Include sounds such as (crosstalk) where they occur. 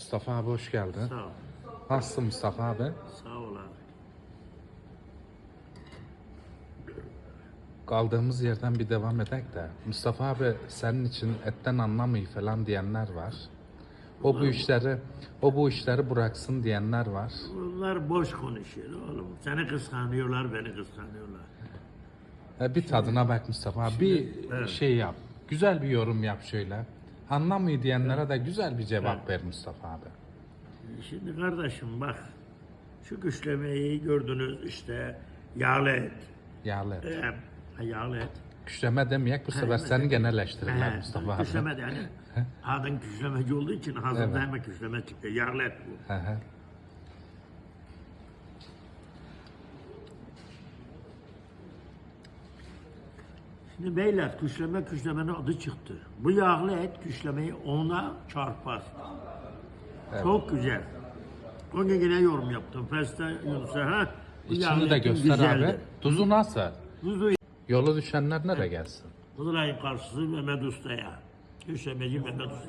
Mustafa abi hoş geldin. Sağ ol. Nasılsın Mustafa abi? Sağ ol abi. Kaldığımız yerden bir devam edek de. Mustafa abi senin için etten anlamıyor falan diyenler var. O bu işleri o bu işleri bıraksın diyenler var. Bunlar boş konuşuyor oğlum. Seni kıskanıyorlar, beni kıskanıyorlar. E, bir tadına bak Mustafa abi. Bir evet. şey yap. Güzel bir yorum yap şöyle. Anlamıyor diyenlere de güzel bir cevap ver Mustafa abi. Şimdi kardeşim bak, şu güçlemeyi gördünüz işte yağlı et. Yağlı et. Ee, yağlı et. Güçleme demeyek bu sefer seni genelleştirirler Mustafa abi. Güçleme de yani. (laughs) Adın güçlemeci olduğu için ağzımda Evet. hemen güçleme çıktı. Yağlı et bu. Hı hı. Şimdi beyler güçleme güçlemenin adı çıktı. Bu yağlı et güçlemeyi ona çarpar. Çok güzel. O gün yine yorum yaptım. Feste Yunus'a ha. bu yağlı İçini de etin göster abi. güzeldi. Tuzu nasıl? Tuzu Yolu düşenler nereye gelsin? Kızılay'ın karşısı Mehmet Usta'ya. Güçlemeci Mehmet Usta.